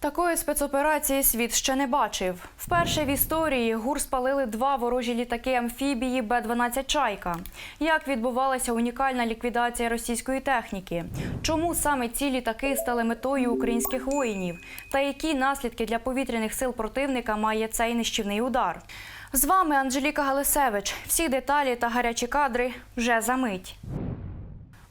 Такої спецоперації світ ще не бачив. Вперше в історії ГУР спалили два ворожі літаки амфібії Б-12 Чайка. Як відбувалася унікальна ліквідація російської техніки? Чому саме ці літаки стали метою українських воїнів? Та які наслідки для повітряних сил противника має цей нищівний удар? З вами Анжеліка Галисевич. Всі деталі та гарячі кадри вже за мить.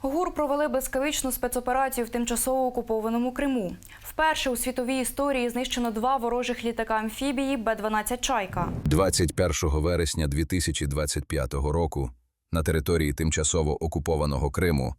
ГУР провели блискавичну спецоперацію в тимчасово окупованому Криму. Вперше у світовій історії знищено два ворожих літака амфібії Б-12 Чайка. 21 вересня 2025 року на території тимчасово окупованого Криму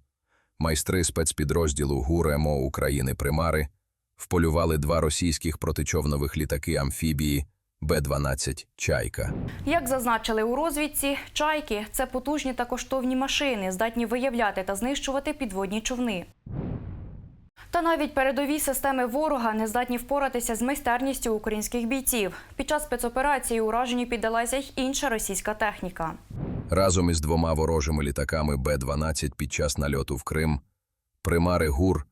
майстри спецпідрозділу ГУР МО України Примари вполювали два російських протичовнових літаки амфібії Б-12 Чайка. Як зазначили у розвідці, чайки це потужні та коштовні машини, здатні виявляти та знищувати підводні човни. Та навіть передові системи ворога не здатні впоратися з майстерністю українських бійців. Під час спецоперації ураженню піддалася й інша російська техніка. Разом із двома ворожими літаками Б-12 під час нальоту в Крим примари ГУР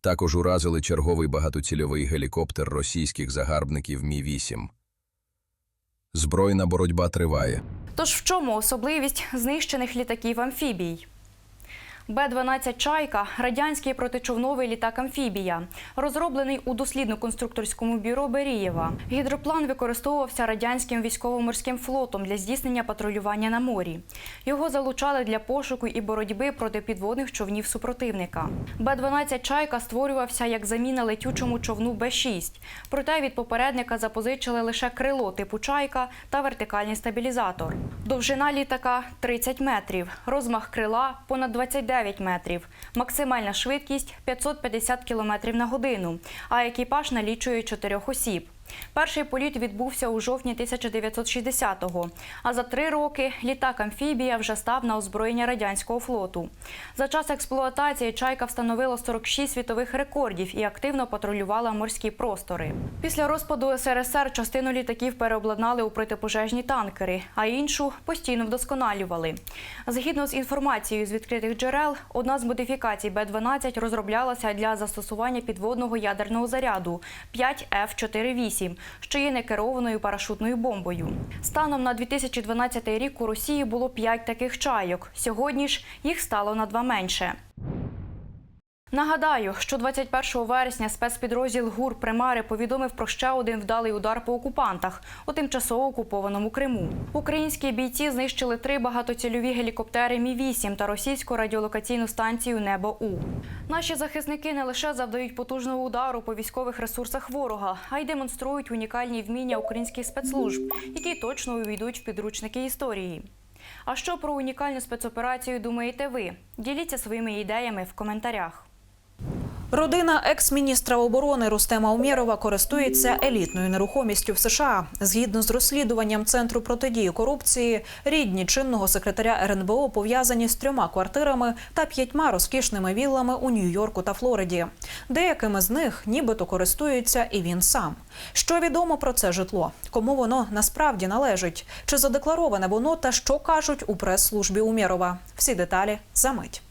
також уразили черговий багатоцільовий гелікоптер російських загарбників Мі-8. Збройна боротьба триває. Тож в чому особливість знищених літаків амфібій? Б-12 Чайка радянський протичовновий літак амфібія, розроблений у дослідно-конструкторському бюро Берієва. Гідроплан використовувався радянським військово-морським флотом для здійснення патрулювання на морі. Його залучали для пошуку і боротьби проти підводних човнів супротивника. Б-12 Чайка створювався як заміна летючому човну Б-6. Проте від попередника запозичили лише крило типу Чайка та вертикальний стабілізатор. Довжина літака 30 метрів, розмах крила понад 29 метрів, максимальна швидкість 550 км на годину, а екіпаж налічує 4 осіб. Перший політ відбувся у жовтні 1960-го, а за три роки літак-амфібія вже став на озброєння радянського флоту. За час експлуатації «Чайка» встановила 46 світових рекордів і активно патрулювала морські простори. Після розпаду СРСР частину літаків переобладнали у протипожежні танкери, а іншу постійно вдосконалювали. Згідно з інформацією з відкритих джерел, одна з модифікацій Б-12 розроблялася для застосування підводного ядерного заряду 5F-48, що є некерованою парашутною бомбою. Станом на 2012 рік у Росії було 5 таких чайок. Сьогодні ж їх стало на два менше. Нагадаю, що 21 вересня спецпідрозділ ГУР Примари повідомив про ще один вдалий удар по окупантах у тимчасово окупованому Криму. Українські бійці знищили три багатоцільові гелікоптери Мі-8 та російську радіолокаційну станцію Небо У. Наші захисники не лише завдають потужного удару по військових ресурсах ворога, а й демонструють унікальні вміння українських спецслужб, які точно увійдуть в підручники історії. А що про унікальну спецоперацію думаєте ви? Діліться своїми ідеями в коментарях. Родина екс-міністра оборони Рустема Умєрова користується елітною нерухомістю в США. Згідно з розслідуванням Центру протидії корупції, рідні чинного секретаря РНБО пов'язані з трьома квартирами та п'ятьма розкішними віллами у Нью-Йорку та Флориді. Деякими з них нібито користується і він сам. Що відомо про це житло? Кому воно насправді належить? Чи задеклароване воно та що кажуть у прес-службі Умєрова? Всі деталі за мить.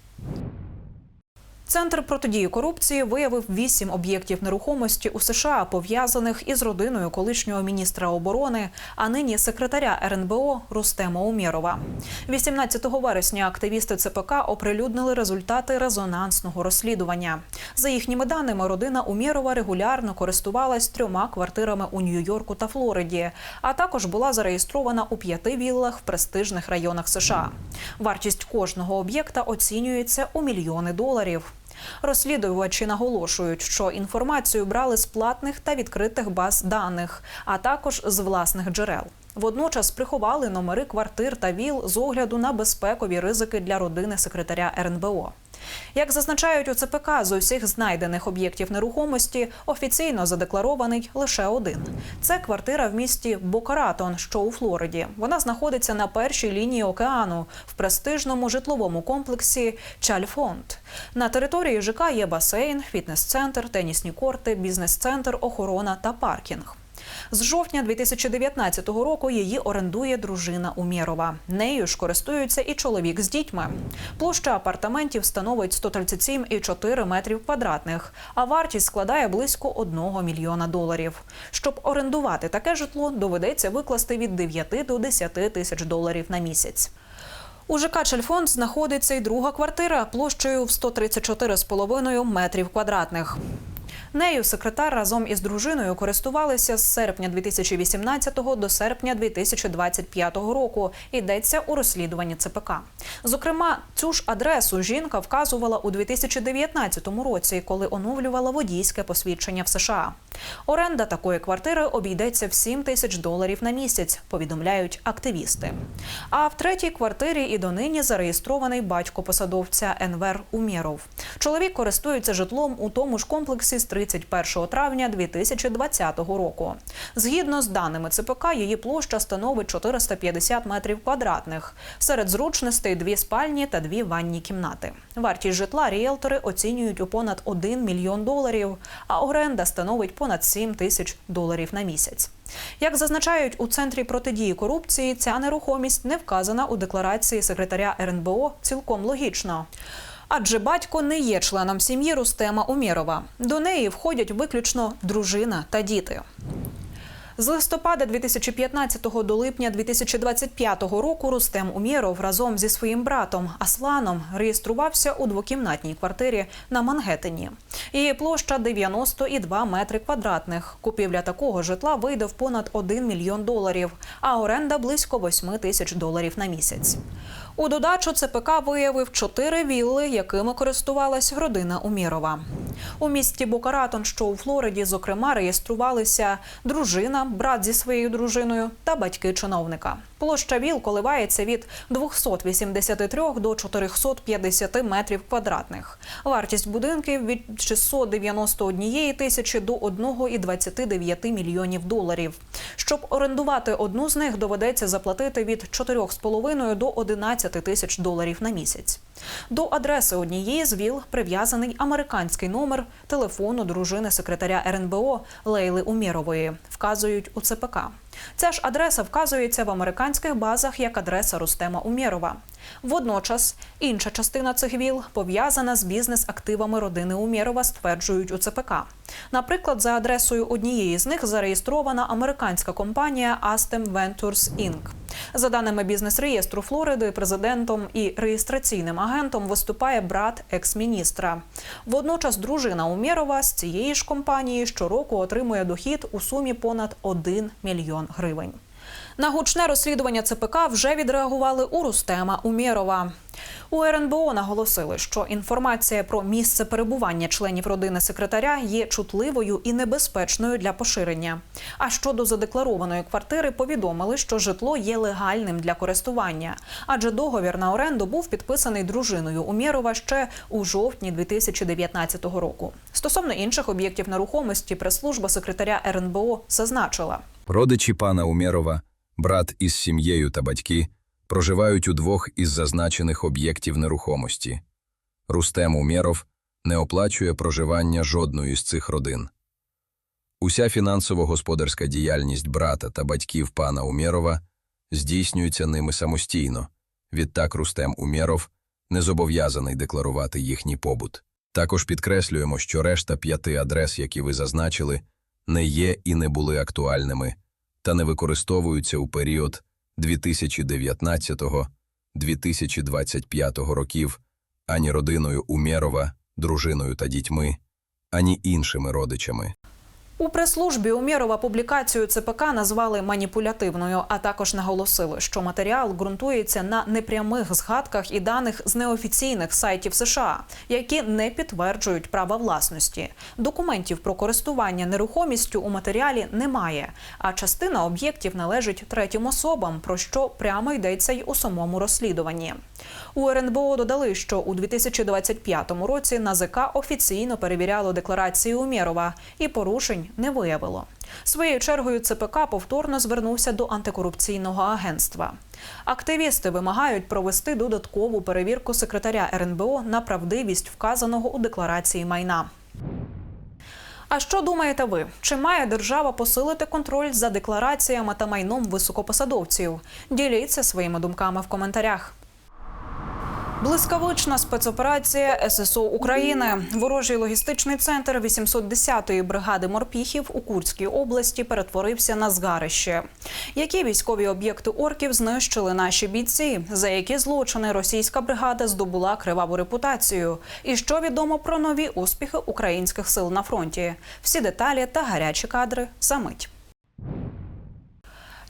Центр протидії корупції виявив вісім об'єктів нерухомості у США, пов'язаних із родиною колишнього міністра оборони, а нині секретаря РНБО Рустема Умєрова. 18 вересня активісти ЦПК оприлюднили результати резонансного розслідування. За їхніми даними, родина Умєрова регулярно користувалась трьома квартирами у Нью-Йорку та Флориді, а також була зареєстрована у п'яти віллах в престижних районах США. Вартість кожного об'єкта оцінюється у мільйони доларів. Розслідувачі наголошують, що інформацію брали з платних та відкритих баз даних, а також з власних джерел. Водночас приховали номери квартир та віл з огляду на безпекові ризики для родини секретаря РНБО. Як зазначають у ЦПК, з усіх знайдених об'єктів нерухомості офіційно задекларований лише один. Це квартира в місті Бокаратон, що у Флориді. Вона знаходиться на першій лінії океану в престижному житловому комплексі Чальфонд. На території ЖК є басейн, фітнес-центр, тенісні корти, бізнес-центр, охорона та паркінг. З жовтня 2019 року її орендує дружина Умєрова. Нею ж користується і чоловік з дітьми. Площа апартаментів становить 137,4 метрів квадратних, а вартість складає близько 1 мільйона доларів. Щоб орендувати таке житло, доведеться викласти від 9 до 10 тисяч доларів на місяць. У ЖК Чельфонд знаходиться й друга квартира площею в 134,5 метрів квадратних. Нею секретар разом із дружиною користувалися з серпня 2018 до серпня 2025 року. Йдеться у розслідуванні ЦПК. Зокрема, цю ж адресу жінка вказувала у 2019 році, коли оновлювала водійське посвідчення в США. Оренда такої квартири обійдеться в 7 тисяч доларів на місяць, повідомляють активісти. А в третій квартирі і донині зареєстрований батько посадовця Енвер Умєров. Чоловік користується житлом у тому ж комплексі з 31 травня 2020 року. Згідно з даними ЦПК, її площа становить 450 метрів квадратних. Серед зручностей дві спальні та дві ванні кімнати. Вартість житла ріелтори оцінюють у понад 1 мільйон доларів, а оренда становить понад 7 тисяч доларів на місяць. Як зазначають у центрі протидії корупції, ця нерухомість не вказана у декларації секретаря РНБО цілком логічно. Адже батько не є членом сім'ї Рустема Умєрова. До неї входять виключно дружина та діти. З листопада 2015 до липня 2025 року Рустем Умєров разом зі своїм братом Асланом реєструвався у двокімнатній квартирі на Мангеттені. Її площа 92 метри квадратних. Купівля такого житла вийде в понад 1 мільйон доларів, а оренда близько 8 тисяч доларів на місяць. У додачу ЦПК виявив чотири вілли, якими користувалась родина Умірова. У місті Бокаратон, що у Флориді, зокрема, реєструвалися дружина, брат зі своєю дружиною та батьки чиновника. Площа віл коливається від 283 до 450 метрів квадратних. Вартість будинків від 691 тисячі до 1,29 мільйонів доларів. Щоб орендувати одну з них, доведеться заплатити від 4,5 до 11 тисяч доларів на місяць. До адреси однієї з віл прив'язаний американський номер телефону дружини секретаря РНБО Лейли Умєрової, вказують у ЦПК. Ця ж адреса вказується в американських базах як адреса Рустема Умєрова. Водночас інша частина цих віл пов'язана з бізнес-активами родини Умєрова, стверджують у ЦПК. Наприклад, за адресою однієї з них зареєстрована американська компанія Astem Ventures Inc. За даними бізнес-реєстру Флориди, президентом і реєстраційним агентом виступає брат екс-міністра. Водночас дружина Умєрова з цієї ж компанії щороку отримує дохід у сумі понад 1 мільйон гривень. На гучне розслідування ЦПК вже відреагували у Рустема Умєрова. У РНБО наголосили, що інформація про місце перебування членів родини секретаря є чутливою і небезпечною для поширення. А щодо задекларованої квартири, повідомили, що житло є легальним для користування, адже договір на оренду був підписаний дружиною Умєрова ще у жовтні 2019 року. Стосовно інших об'єктів нерухомості, прес-служба секретаря РНБО зазначила. Родичі пана Умєрова, брат із сім'єю та батьки, проживають у двох із зазначених об'єктів нерухомості. Рустем Умєров не оплачує проживання жодної з цих родин. Уся фінансово-господарська діяльність брата та батьків пана Умєрова здійснюється ними самостійно. Відтак Рустем Умєров не зобов'язаний декларувати їхній побут. Також підкреслюємо, що решта п'яти адрес, які ви зазначили, не є і не були актуальними та не використовуються у період 2019-2025 років ані родиною Умєрова, дружиною та дітьми, ані іншими родичами. У прес-службі Умєрова публікацію ЦПК назвали маніпулятивною, а також наголосили, що матеріал ґрунтується на непрямих згадках і даних з неофіційних сайтів США, які не підтверджують права власності. Документів про користування нерухомістю у матеріалі немає, а частина об'єктів належить третім особам, про що прямо йдеться й у самому розслідуванні. У РНБО додали, що у 2025 році НАЗК офіційно перевіряло декларації Умєрова і порушень не виявило. Своєю чергою ЦПК повторно звернувся до антикорупційного агентства. Активісти вимагають провести додаткову перевірку секретаря РНБО на правдивість вказаного у декларації майна. А що думаєте ви? Чи має держава посилити контроль за деклараціями та майном високопосадовців? Діліться своїми думками в коментарях. Блискавична спецоперація ССО України. Ворожий логістичний центр 810-ї бригади морпіхів у Курській області перетворився на згарище. Які військові об'єкти орків знищили наші бійці? За які злочини російська бригада здобула криваву репутацію? І що відомо про нові успіхи українських сил на фронті? Всі деталі та гарячі кадри за мить.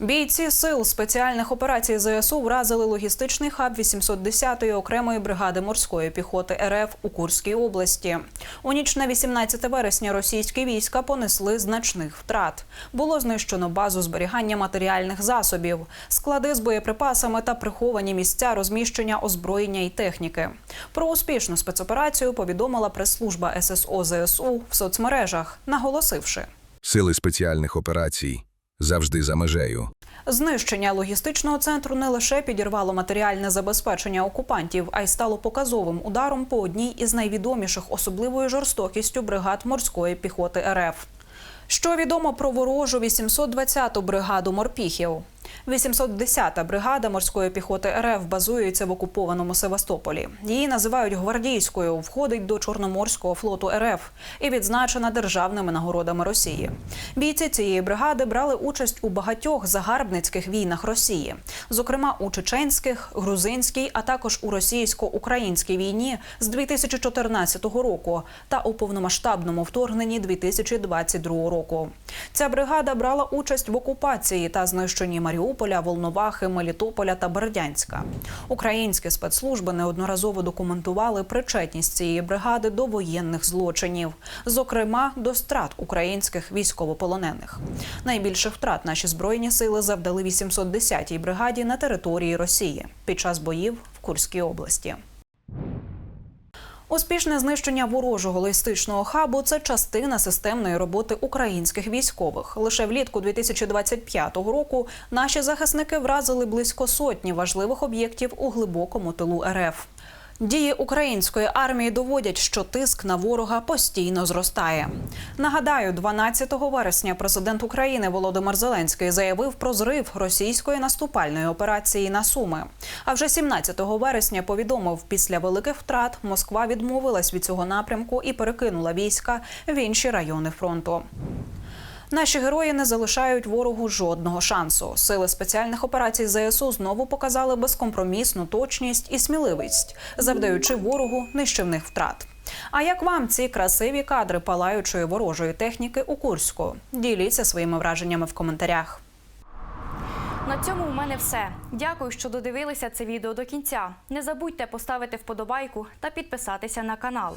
Бійці сил спеціальних операцій ЗСУ вразили логістичний хаб 810-ї окремої бригади морської піхоти РФ у Курській області. У ніч на 18 вересня російські війська понесли значних втрат. Було знищено базу зберігання матеріальних засобів, склади з боєприпасами та приховані місця розміщення озброєння і техніки. Про успішну спецоперацію повідомила прес-служба ССО ЗСУ в соцмережах, наголосивши. Сили спеціальних операцій завжди за межею. Знищення логістичного центру не лише підірвало матеріальне забезпечення окупантів, а й стало показовим ударом по одній із найвідоміших особливою жорстокістю бригад морської піхоти РФ. Що відомо про ворожу 820-ту бригаду морпіхів? 810-та бригада морської піхоти РФ базується в окупованому Севастополі. Її називають гвардійською, входить до Чорноморського флоту РФ і відзначена державними нагородами Росії. Бійці цієї бригади брали участь у багатьох загарбницьких війнах Росії, зокрема у чеченських, грузинській, а також у російсько-українській війні з 2014 року та у повномасштабному вторгненні 2022 року. Ця бригада брала участь в окупації та знищенні Маріуполя, Волновахи, Мелітополя та Бердянська. Українські спецслужби неодноразово документували причетність цієї бригади до воєнних злочинів, зокрема до страт українських військовополонених. Найбільших втрат наші збройні сили завдали 810-й бригаді на території Росії під час боїв в Курській області. Успішне знищення ворожого логістичного хабу це частина системної роботи українських військових. Лише влітку 2025 року наші захисники вразили близько сотні важливих об'єктів у глибокому тилу РФ. Дії української армії доводять, що тиск на ворога постійно зростає. Нагадаю, 12 вересня президент України Володимир Зеленський заявив про зрив російської наступальної операції на Суми. А вже 17 вересня повідомив, після великих втрат Москва відмовилась від цього напрямку і перекинула війська в інші райони фронту. Наші герої не залишають ворогу жодного шансу. Сили спеціальних операцій ЗСУ знову показали безкомпромісну точність і сміливість, завдаючи ворогу нищівних втрат. А як вам ці красиві кадри палаючої ворожої техніки у Курську? Діліться своїми враженнями в коментарях. На цьому у мене все. Дякую, що додивилися це відео до кінця. Не забудьте поставити вподобайку та підписатися на канал.